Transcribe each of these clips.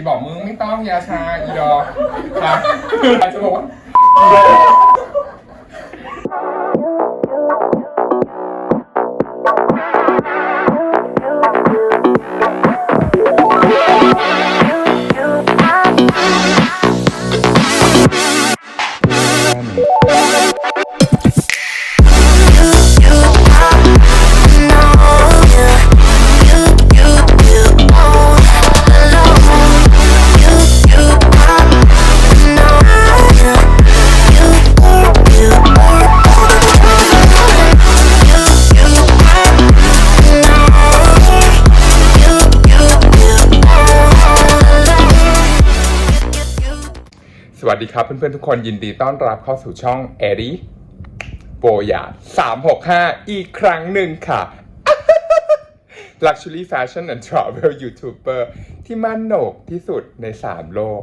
ชีบอกมึงไม่ต้องยาชาอีดอกครับอาจจะบอกว่า ดีครับเพื่อนๆทุกคนยินดีต้อนรับเข้าสู่ช่องแอรีโบยา365 อีกครั้งหนึ่งค่ะ Luxury Fashion and Travel YouTuber ที่มั่นโหนกที่สุดใน 3 โลก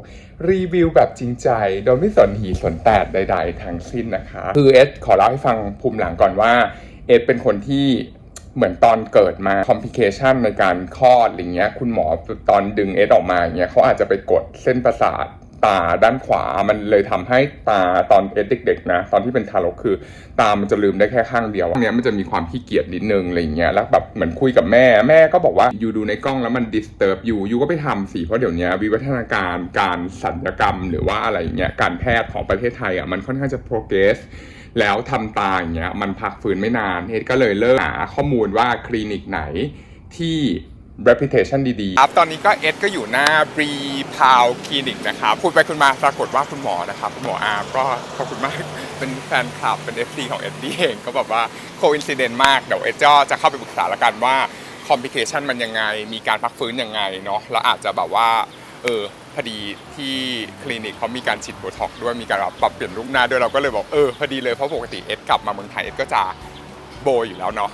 รีวิวแบบจริงใจ โดยไม่สนหีสนแตดใดๆทั้งสิ้นนะคะ คือเอสขอเล่าให้ฟังภูมิหลังก่อนว่า เอสเป็นคนที่เหมือนตอนเกิดมา complication ในการคลอดอะไรเงี้ย คุณหมอตอนดึงเอสออกมาอย่างเงี้ยเขาอาจจะไปกดเส้นประสาท ตาด้านขวามันเลยทำให้ตาตอนเอสเด็กๆนะ ตอนที่เป็นทารกคือ ตามันจะลืมได้แค่ข้างเดียวเนี้ยมันจะมีความขี้เกียจนิดนึงอะไรอย่างเงี้ยแล้วแบบเหมือนคุยกับแม่แม่ก็บอกว่าอยู่ดูในกล้องแล้วมันดิสเ u r b อยู่อยู่ก็ไปทำสิเพราะเดี๋ยวนี้วิวัฒนาการการศัลยกรรม หรือว่าอะไรอย่างเงี้ยการแพทย์ของประเทศไทยอะมันค่อนข้างจะ progress แล้วทำตาอย่างเงี้ยมันพักฟื้นไม่นานเอ็ดก็เลยเลิกหาข้อมูลว่าคลินิกไหนที่ reputation ดีๆ ครับ ตอนนี้ก็เอ็ดก็อยู่หน้า b r e p o w คลินิกนะครับ พูดไปคุณมาปรากฏว่าคุณหมอนะครับ คุณหมออาร์ก็ขอบคุณมาก เป็นแฟนคลับ เป็น FC ของเอ็ดดี้เอง ก็แบบว่า coincident มาก เดี๋ยวเอ็ดก็จะเข้าไปปรึกษาล้วกันว่า complication มันยังไง มีการพักฟื้นยังไงเนาะ แล้วอาจจะแบบว่า เออ พอดีที่คลินิกเขามีการฉีดโบท็อกด้วย มีการปรับเปลี่ยนรูปหน้าด้วย เราก็เลยบอก เออ พอดีเลย เพราะปกติเอ็ดกลับมาเมืองไทยเอ็ดก็จะโบอยู่แล้วเนาะ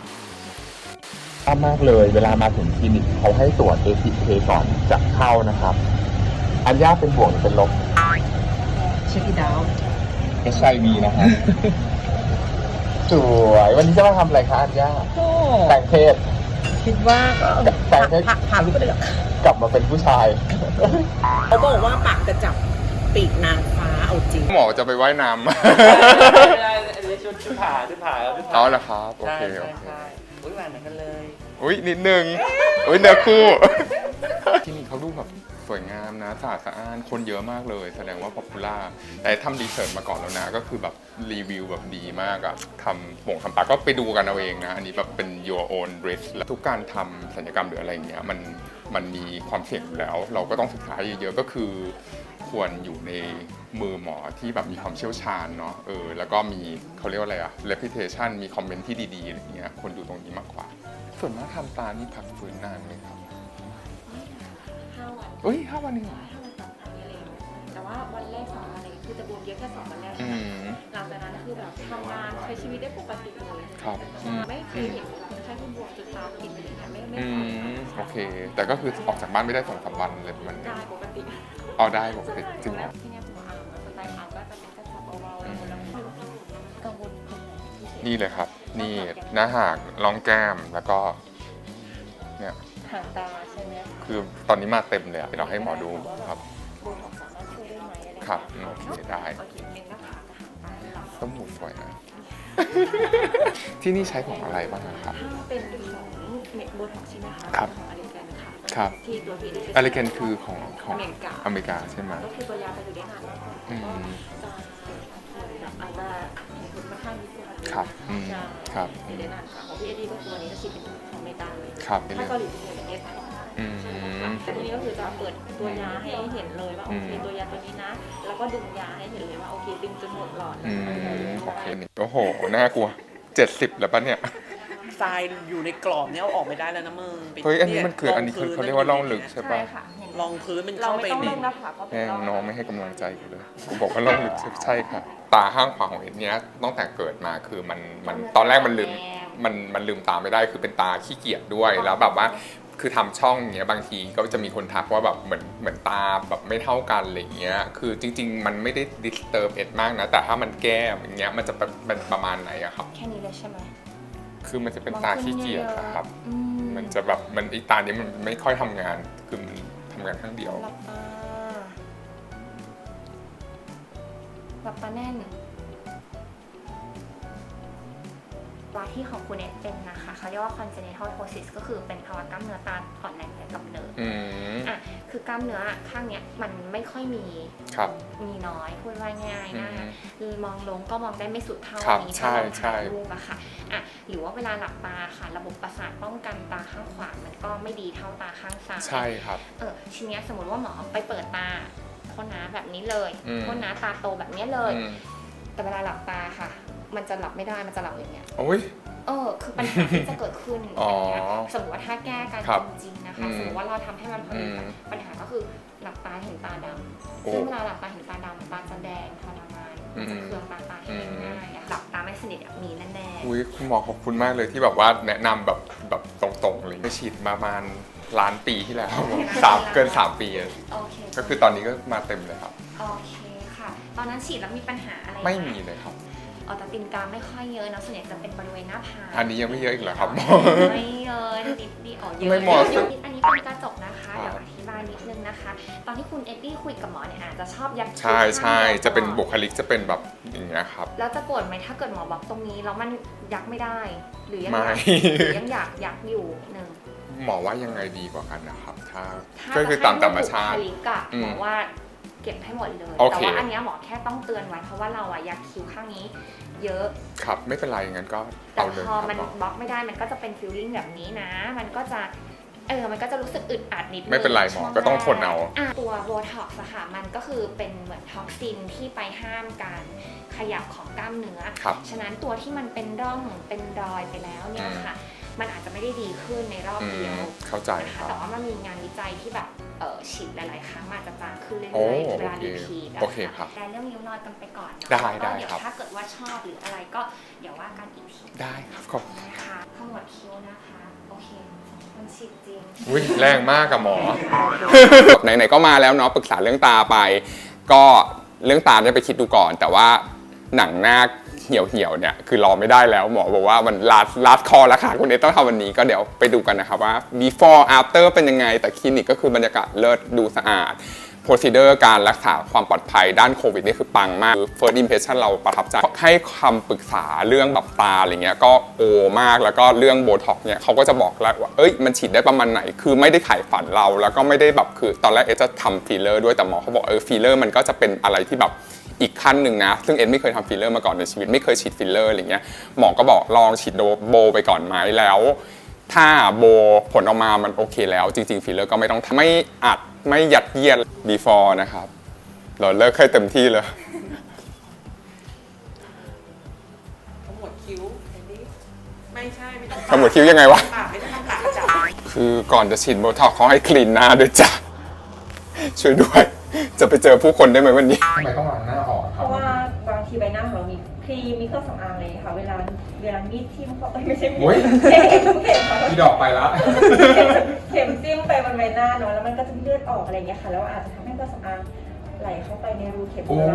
ชอบมากเลย เวลามาถึงคลินิกเขาให้ตรวจ ATK ก่อนจะเข้านะครับ อันย่าเป็นบวกหรือเป็นลบ เช็คอีดาว HIV นะครับ สวย วันนี้จะมาทำอะไรคะอันย่าก็แต่งเพศ คิดว่าก็แต่งให้ผ่าผ่าลูกกระเดือกกลับมาเป็นผู้ชาย เขาบอกว่าปากจะจับปีกนางฟ้าเอาจริงหมอจะไปว่ายน้ไม่ได้อันนี้ชุดชุดผ่าชุดผ่าแล้วชุดำผ่าเอาละครับ โอใช่เคใช่โอเค ใช่อุ้ยแหวนเหมือนกันเลย อุ้ยนิดนึงอุ้ยเนื้อคู่ ที่นี่เขาดูแบบสวยงามนะสะอาดสะอ้านคนเยอะมากเลย แสดงว่าป๊อปปูล่าแต่ทำรีเสิร์ชมาก่อนแล้วนะ ก็คือแบบรีวิวแบบดีมากอะทำบ่งทำปากก็ไปดูกันเอาเองนะ อันนี้แบบเป็น your own risk และทุกการทำศัลยกรรมหรืออะไรเงี้ยมันมันมีความเสี่ยงอยู่แล้ว เราก็ต้องศึกษาเยอะๆก็คือ ควรอยู่ในมือหมอที่แบบมีความเชี่ยวชาญเนาะเออแล้วก็มีเขาเรียกว่าอะไรอะ reputation มีคอมเมนต์ที่ดีๆอะไรเงี้ยคนดูตรงนี้มากกว่า ส่วนมากทำตานี่พักฟื้นนานไหมครับห้าวันเอ้ยห้าวันเองเหรอห้าวันต่อครั้งอะไรอย่างเงี้ยแต่ว่าวันแรกสองวันเลยคือจะบวมเยอะแค่สองวันแรกอืม หลังจากนั้นคือแบบทำงานใช้ชีวิตได้ปกติเลยครับอืม ไม่เคยเห็นคนไข้ที่บวมจนตาปิดอะไรอย่างเงี้ยไม่ไม่อืเคยมโอเค แต่ก็คือออกจากบ้านไม่ได้สองสามวันเลยมันได้ปกติ เอาได้ปกติจริงเหรอ ที่เนี่ยหัวอาร์มสไตล์อาร์มก็จะเป็นกระชับเบาๆแล้วก็กังวลตรงไหนพิเศษนี่เลยครับ นี่หน้าหากรองแก้มแล้วก็เนี่ยหางตาใช่ไหมคือตอนนี้มาเต็มเลยอะเดี๋ยวเราให้หมอดูครับ โบท็อกซ์สามารถช่วยได้ไหมอะไรอย่างเงี้ยครับอืมโอเคได้ โอเคเป็นหน้าผากกับหางตาเป็นหลักต้มหูสวยนะ ที่นี่ใช้ของอะไรบ้างอะครับ ถ้าเป็นของเม็ดโบท็อกซ์ใช่ไหมคะครับของอเมริกันค่ะครับ ที่ตัวพีเออะไรกันคือของของอเมริกา อเมริกาใช่ไหมก็คือตัวยาจะอยู่ได้นานมากกว่าอืแล้วมก็จะเหมือนแบบอาจจะเห็นผลค่อนข้างดีกว่า ครับอืมใช่ครับอยู่ได้นานค่ะของพี่เอดีก็ตัวนี้ก็ฉีดเป็นของอเมริกาเลยครับ ถ้าเกาหลีจะเป็นเอสอืม แต่ทีนี้ก็คือจะเปิดตัวยาให้เห็นเลยว่าโอเคอืม ตัวยาตัวนี้นะ แล้วก็ดึงยาให้เห็นเลยว่าโอเคดึงจนหมดหลอดอืมโอเคนี่โอ้โห น่ากลัวเจ็ดสิบแล้วปะเนี่ย ทรายอยู่ในกรอบเนี่ยเอาออกไม่ได้แล้วนะมึงไปเฮ้ยอันนี้มันคืออันนี้คือเขาเรียกว่าร่องลึกใช่ใช่ปะค่ะเห็นรองพื้นมันเราเข้าไม่ไปต้องในเล่นหน้าผากก็เป็แม่นงร่องน้องไม่ให้กำลังใจกูเลย กูบอกว่าร่องลึกใช่ค่ะ ตาข้างขวาของเอ็ดเนี้ยตั้งแต่เกิดมาคือมันมันตอนแรกมันลืมมันมันลืมตาไม่ได้คือเป็นตาขี้เกียจด้วยแล้วแบบว่า คือทำช่องอย่างเงี้ยบางทีก็จะมีคนทักว่าแบบเหมือนเหมือนตาแบบไม่เท่ากันอะไรเงี้ย คือจริง ๆ มันไม่ได้ดิสเตอร์เอ็ดมากนะ แต่ถ้ามันแก้อย่างเงี้ยมันจะเป็นเป็นประมาณไหนอะครับ แค่นี้เลยใช่ไหม คือมันจะเป็นตาขี้เกียจครับมันจะแบบมันไอีตานี้มันไม่ค่อยทำงาน คือมันทำงานข้างเดียว หลับตาหลับตาแน่น วาที่ของคุณเนี่ยเป็นนะคะเขาเรียกว่า congenital ptosis ก็คือเป็นภาวะกล้ามเนื้อตาอ่อนแรงแต่กำเนิดอืมอะคือกล้ามเนื้อข้างเนี้ยมันไม่ค่อยมีครับมีน้อยพูดว่าง่ายอืนะมมองลงก็มองได้ไม่สุดเท่าครับนี้ใช่ถ้าเราใช่ถ่ายรูปอะค่ะอะหรือว่าเวลาหลับตาค่ะ ระบบประสาทป้องกันตาข้างขวามันก็ไม่ดีเท่าตาข้างซ้ายใช่ครับเออทีเนี้ยสมมติว่าหมอไปเปิดตาโทษนะแบบนี้เลยอืมโทษนะตาโตแบบเนี้ยเลยอืมแต่เวลาหลับตาค่ะ มันจะหลับไม่ได้มันจะหลับอย่างเงี้ยโอ้ย เออคือปัญหาที่จะเกิดขึ้นอ๋ออย่างเงี้ยสมมติว่าถ้าแก้การครับจริงๆนะคะอืมสมมติว่าเราทำให้มันพอดีอืมปัญหาก็คือหลับตาเห็นตาดำโอ้ซึ่งเวลาหลับตาเห็นตาดำตาจะแดงทรมานอืม จะเคืองตาตาแห้งง่ายอะหลับตาไม่สนิทอะมีแน่ๆ อุ้ยคุณหมอขอบคุณมากเลยที่แบบว่าแนะนำแบบแบบตรงๆเลยไปฉีดประมาณล้านปีที่แล้วสามเกิน3ปีอะโอเคก็คือตอนนี้ก็มาเต็มเลยครับ โอเคค่ะ ตอนนั้นฉีดแล้วมีปัญหาอะไรหไม่มีเลยครับ ออแต่ตินกรามไม่ค่อยเยอะนะส่วนใหญ่จะเป็นบริเวณหน้าผากอันนี้ยังไม่เยอะอีกเหรอครับไม่เยอะนิดเดียวอ๋อเยอะไม่เหมาะเยอะอันนี้เป็นกระจกนะคะครับเดี๋ยวอธิบายนิดนึงนะคะ ตอนที่คุณเอ็ดดี้คุยกับหมอเนี่ยอาจจะชอบยักคิ้วใช่ใช่ข้างดียวจะเป็นตลอดบุคลิกจะเป็นแบบอย่างเงี้ยครับ แล้วจะโกรธไหมถ้าเกิดหมอบอกตรงนี้แล้วมันยักไม่ได้ หรือยังไม่อยากหรือยังอยากยักอยู่หนึ่งหมอว่ายังไงดีกว่ากันนะครับ ถ้าถ้าก็คือตามธรรมชาติจะให้บุคลิกอะอืม หมอว่า เก็บให้หมดเลย โอเค แต่ว่าอันเนี้ยหมอแค่ต้องเตือนไว้เพราะว่าเราอะยักคิ้วข้างนี้ เยอะ ครับ ไม่เป็นไรงั้นก็แต่เอาเลยพคอรับมันหมอบล็อกไม่ได้มันก็จะเป็นฟีลลิ่งแบบนี้นะ มันก็จะ เออ มันก็จะรู้สึกอึดอัดนิดนึงไม่เป็นไรหมอช่วก็ต้องทนเอาแรกะตัวโบท็อกซ์อะค่ะ มันก็คือเป็นเหมือนท็อกซินที่ไปห้ามการขยับของกล้ามเนื้อ ครับ ฉะนั้นตัวที่มันเป็นร่องเป็นรอยไปแล้วเนี่ยค่ะ มันอาจจะไม่ได้ดีขึ้นในรอบอืเดียมวเข้าใจนะคคะรับแต่ว่ามันมีงานวิจัยที่แบบเออฉีดหลาย ๆ ครั้งมันอาจจะจางขึ้นเรื่โอ้อยๆเวลาโอเครีพีทโอเคครับแต่เรื่องนิ้วนอนกันไปก่อนเนาะได้แล้วก็ได้เดี๋ยวครับถ้าเกิดว่าชอบหรืออะไรก็เดี๋ยวว่ากันอีกทีได้ครับขอบนะคะขมวดคิ้วนะคะโอเคมันฉีดจริงอุ้ยแรงมากกับหมอไหนๆก็มาแล้วเนาะปรึกษาเรื่องตาไป ก็เรื่องตาเนี่ยไปคิดดูก่อน แต่ว่าหนังหน้า เหี่ยวเหี่ยวเนี่ยคือรอไม่ได้แล้วหมอบอกว่ามันลาดลาดคอแล้วค่ะคุณเอต้องทำวันนี้ก็เดี๋ยวไปดูกันนะครับว่า before after เป็นยังไง แต่คลินิกก็คือบรรยากาศเลิศดูสะอาด procedure การรักษาความปลอดภัยด้านโควิดนี่คือปังมาก first impression เราประทับใจให้คำปรึกษาเรื่องแบบตาอะไรเงี้ยก็โอมากแล้วก็เรื่องโบท็อกเนี่ยเขาก็จะบอกแล้วว่าเอ้ยมันฉีดได้ประมาณไหน คือไม่ได้ไขฝันเราแล้วก็ไม่ได้แบบคือตอนแรกเอจะทำฟิลเลอร์ด้วยแต่หมอเขาบอกเออฟิลเลอร์มันก็จะเป็นอะไรที่แบบ อีกขั้นหนึ่งนะ ซึ่งเอ็นไม่เคยทำฟิลเลอร์มาก่อนในชีวิต ไม่เคยฉีดฟิลเลอร์อะไรเงี้ยหมอก็บอกลองฉีดโดโบไปก่อนไหมแล้ว ถ้าโบผลออกมามันโอเคแล้วจริงๆฟิลเลอร์ก็ไม่ต้องทำไม่อัดไม่ยัดเยียด before นะครับเราเลิกให้เต็มที่เลยขมวดคิ้วเห็นดิไม่ใช่ไม่ต้องขมวดคิ้วยังไงวะ ปากไม่ได้ทำปากกระจับคือก่อนจะฉีดโบท็อกซ์เขาให้คลีนหน้าด้วยจ้ะ ช่วยด้วย จะไปเจอผู้คนได้ไหมวันนี้ ทำไมต้องล้างหน้าออกคเพรับราะว่าบางทีใบหน้าของเรามีครีมมีเครื่องสำอางอะไรอย่างเลยค่ะ เวลาเวลามีดทิ่มเข้าเอ้ยไม่ใช่มีดโอ้ยเข็มเข็มเข็มค่ะพี่ดอกไปละ เข็มจิ้มไปบนใบหน้าเนาะแล้วมันก็จะเลือดออกอะไรอย่างเงี้ยค่ะ แล้วอาจจะทำให้เครื่องสำอางไหลเข้าไปในรูเข็มขโอ้อง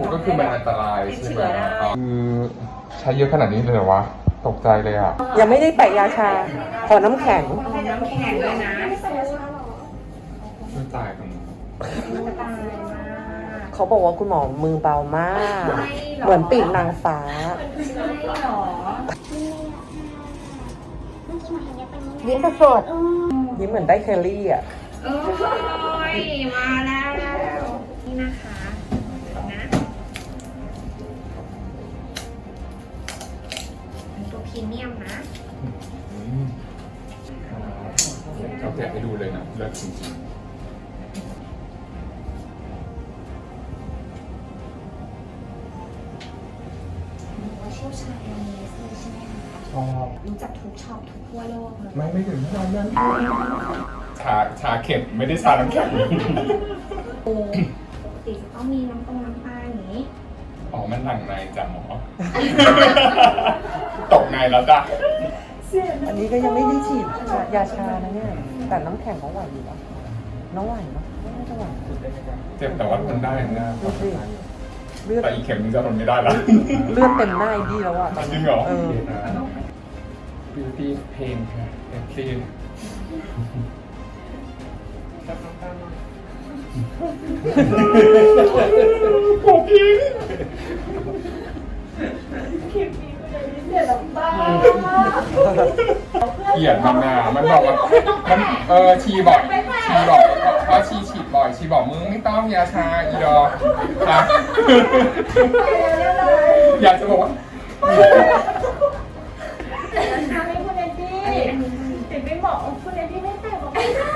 เราก็คือมันอันตรายติดใช่เชื้ไหมอได้ คือใช้เยอะขนาดนี้เลยเหรอวะ ตกใจเลยอะ ยังไม่ได้แปะยาชา ขอน้ำแข็ง น้ำแข็งเลยนะ ไม่ตายตรงนี้ ตายมากเขาบอกว่าคุณหมอมือเบามาก เหมือนปีกนางฟ้า ใช่หรอยิ้มสดยิ้มเหมือนได้เคลลี่อะ โอ้ยมาแล้วนี่นะคะนะเป็นตัวพรีเมียมนะเราแกะให้ดูเลยนะเลิศจริงว่าเชี่ยวชาญในนี้เลยใช่ไหมคะๆชอบรู้จักทุกช็อปทุกทั่วโลกเลยไม่ไม่ถึงขนาดนั้นชาชาเข็มไม่ได้ชาน้ำแข็งโอ้ปกติจะต้องมีน้ำตรงน้ำตาอย่างนี้อ๋อมันหลังในจ้ะหมอ ตกในแล้วจ้ะอันนี้ก็ยังไม่ได้ฉีดยาชานะเนี่ย แต่น้ำแข็งเขาไหวอยู่ปะน้องไหวปะไม่น่าจะไหวเจ็บแต่ว่าทนได้นะดูสิ เลือดแต่อีกเข็มนึงจะทนไม่ได้แล้วเลือดเต็มหน้าอีดีแล้วอะจริงเหรอเออ Beauty Pain ค่ะ FC ขอบคุณคลิปนี้คุณจะมีเสียน้ำตาเกลียดมันนะมันบอกว่ามันเออชีบอกชีบอกเพราะชีฉีดบ่อย ชีบอกมึงไม่ต้องยาชาอีดอกค่ะอยากจะบอกว่าทำให้คุณแอนดี้ติดไม่บอกคุณแอนดี้ไม่แต่งบอกไม่ได้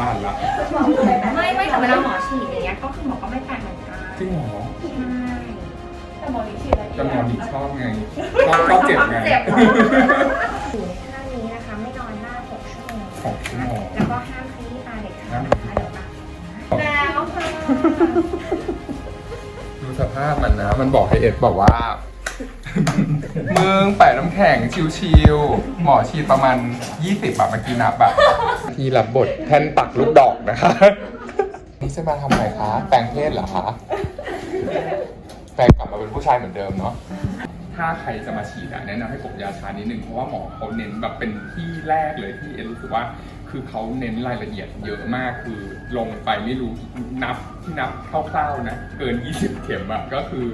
ลานละไม่ไม่แต่เวลาหมอฉีดอย่างเงี้ยก็คือหมอก็ไม่แตกเหมือนกันจริงเหรอใช่แต่หมอนี่ฉีดอะไรจำนวนดีชอบไงชอบชอบเจ็บไงเจ็บเหรออยู่ในท่านี้นะคะ ไม่นอนหน้า6ชั่วโมงสองชั่วโมงแล้วก็ห้า แล้วค่ะดูสภาพมันนะ มันบอกให้เอ็ดบอกว่า มึงแปะน้ำแข็งชิวๆ หมอฉีดประมาณ 20แบบเมื่อกี้นับแบบที่รับบทแท่นปักลูกดอกนะคะ นี่จะมาทำอะไรคะ แปลงเพศเหรอคะ แปลงกลับมาเป็นผู้ชายเหมือนเดิมเนาะถ้าใครจะมาฉีดอะแนะนำให้กดยาชานิดนึงเพราะว่าหมอเขาเน้นแบบเป็นที่แรกเลยที่เอ็นรู้สึกว่า คือเขาเน้นรายละเอียดเยอะมากคือลงไปไม่รู้นับที่นับคร่าวๆนะ เกิน 20 เข็มอะก็คือ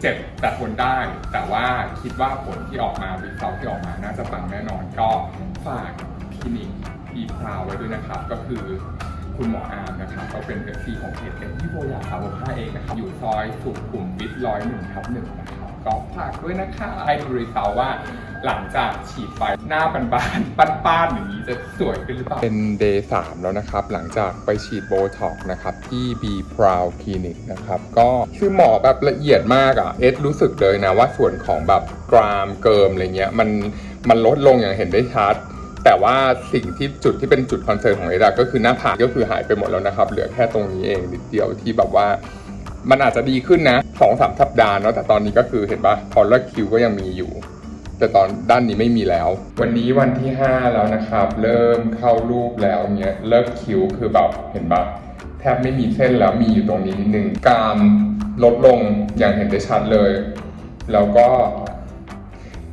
เจ็บแต่ทนได้ แต่ว่าคิดว่าผลที่ออกมาวิเคราะห์ที่ออกมาน่าจะปังแน่นอนก็ฝากคลินิกอีพราวไว้ด้วยนะครับ ก็คือคุณหมออาร์มนะครับก็เป็นเอฟซีของเพจเอ็นที่โบอยากสาวผ้าเองนะครับอยู่ซอยสุขุมวิทร้อยหนึ่งทับหนึ่งนะครับ ก็ฝากด้วยนะคะ ให้ดูรีเซลว่าหลังจากฉีดไปหน้าบานบานๆป้านๆอย่างนี้จะสวยขึ้นหรือเปล่า เป็นเดย์สามแล้วนะครับ หลังจากไปฉีดโบท็อกนะครับ ที่ B Proud Clinic นะครับ ก็คือหมอแบบละเอียดมากอะ่ะ เอสรู้สึกเลยนะว่าส่วนของแบบกรามเกิมอะไรเงี้ยมันมันลดลงอย่างเห็นได้ชัดแต่ว่าสิ่งที่จุดที่เป็นจุดคอนเซิร์นของเอดาก็คือหน้าผากก็คือหายไปหมดแล้วนะครับ เหลือแค่ตรงนี้เองนิดเดียวที่แบบว่า มันอาจจะดีขึ้นนะ สองสามสัปดาห์เนาะแต่ตอนนี้ก็คือเห็นปะพอเลิกคิวก็ยังมีอยู่ แต่ตอนด้านนี้ไม่มีแล้ว วันนี้วันที่ 5 แล้วนะครับ เริ่มเข้ารูปแล้วเนี้ยเลิกคิวคือแบบเห็นปะแทบไม่มีเส้นแล้วมีอยู่ตรงนี้นิดนึงกามลดลงอย่างเห็นได้ชัดเลย แล้วก็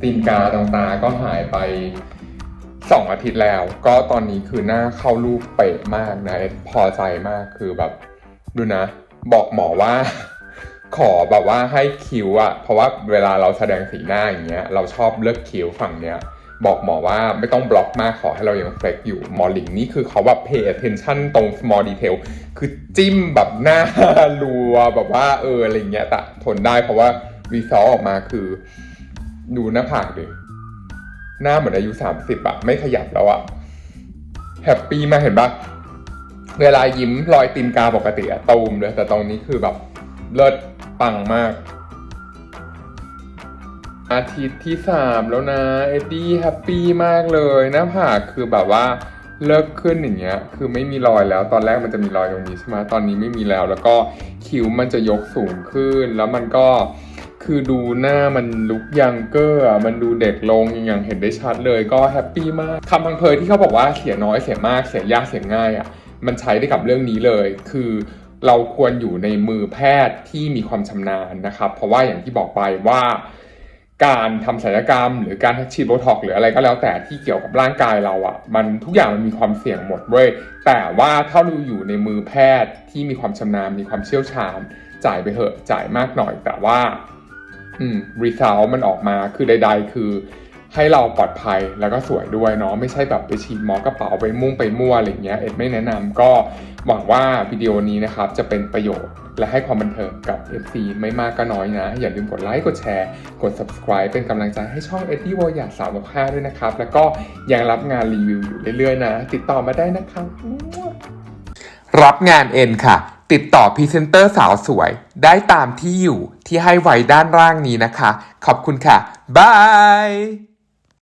ตีนกาตรงตาก็หายไปสองอาทิตย์แล้ว ก็ตอนนี้คือหน้าเข้ารูปเป๊ะมากนะ พอใจมากคือแบบ ดูนะ บอกหมอว่า ขอแบบว่าให้คิวอะเพราะว่าเวลาเราแสดงสีหน้าอย่างเงี้ยเราชอบเลือกคิวฝั่งเนี้ยบอกหมอว่าไม่ต้องบล็อกมากขอให้เรายังเฟกอยู่หมอหลิงนี่คือเขาแบบ pay attention ตรง small detail คือจิ้มแบบหน้ารัวแบบว่าเอออะไรเงี้ยแต่ทนได้เพราะว่า result ออกมาคือ ดูหน้าผากดิหน้าเหมือนอายุ30อะไม่ขยับแล้วอะแฮปปี้มากเห็นปะเวลายิ้มรอยตีนกาปกติอะตูมเลยแต่ตรงนี้คือแบบเลิศ ปังมาก อาทิตย์ที่สามแล้วนะ เอ็ดดี้แฮปปี้มากเลยหน้าผากคือแบบว่าเลิกขึ้นอย่างเงี้ย คือไม่มีรอยแล้ว ตอนแรกมันจะมีรอยตรงนี้ใช่ไหมตอนนี้ไม่มีแล้ว แล้วก็คิ้วมันจะยกสูงขึ้น แล้วมันก็คือดูหน้ามันลุกยังเกอร์มันดูเด็กลงอย่างเห็นได้ชัดเลย ก็แฮปปี้มากคำพังเพยที่เขาบอกว่าเสียน้อยเสียมากเสียยากเสียง่ายอะ มันใช้ได้กับเรื่องนี้เลย คือ เราควรอยู่ในมือแพทย์ที่มีความชำนาญนะครับ เพราะว่าอย่างที่บอกไปว่าการทำศัลยกรรม หรือการฉีดโบท็อกหรืออะไรก็แล้วแต่ที่เกี่ยวกับร่างกายเราอะ่ะ มันทุกอย่างมันมีความเสี่ยงหมดเว้ยแต่ว่าถ้าเราอยู่ในมือแพทย์ที่มีความชำนาญมีความเชี่ยวชาญ จ่ายไปเถอะจ่ายมากหน่อยแต่ว่า อืมรีซลมันออกมาคือใด ๆ คือ ให้เราปลอดภัยแล้วก็สวยด้วยเนาะไม่ใช่แบบไปฉีดหมอกระเป๋าไปมุ่งไปมั่วอะไรเงี้ยเอ็ดไม่แนะนำก็หวังว่าวิดีโอนี้นะครับจะเป็นประโยชน์ และให้ความบันเทิงกับ FC ไม่มากก็น้อยนะ อย่าลืมกดไลค์กดแชร์ กด subscribe เป็นกำลังใจให้ช่อง e d d i e w o อยาสาวกับค่าด้วยนะครับ แล้วก็ยังรับงานรีวิวอยู่เรื่อยๆนะ ติดต่อมาได้นะครับรับงานเอ็นค่ะ ติดต่อพรีเซนเตอร์สาวสวย ได้ตามที่อยู่ที่ให้ไว้ด้านล่างนี้นะคะ ขอบคุณค่ะบาย